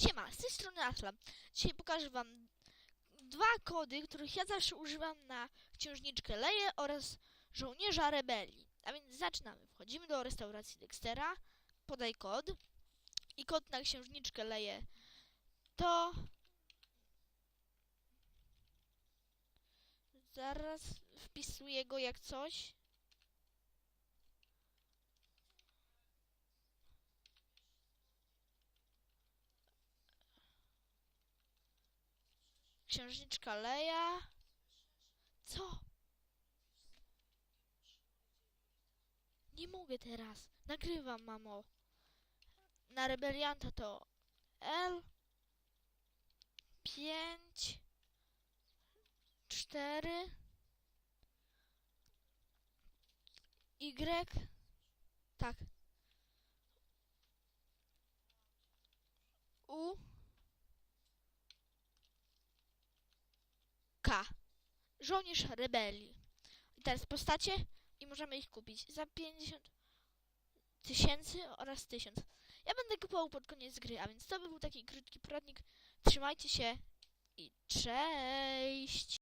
Siema, z tej strony Aslam. Dzisiaj pokażę wam dwa kody, których ja zawsze używam na księżniczkę Leję oraz żołnierza rebelii. A więc zaczynamy. Wchodzimy do restauracji Dextera, podaj kod i kod na księżniczkę Leję to... Zaraz wpisuję go jak coś. Księżniczka Leja. Co? Nie mogę teraz. Nagrywam, mamo. Na rebelianta to L. 5. 4. Y. Tak. U. K. Żołnierz rebelii. I teraz postacie i możemy ich kupić za 50 tysięcy oraz 1000. Ja będę kupował pod koniec gry, a więc to by był taki krótki poradnik. Trzymajcie się i cześć!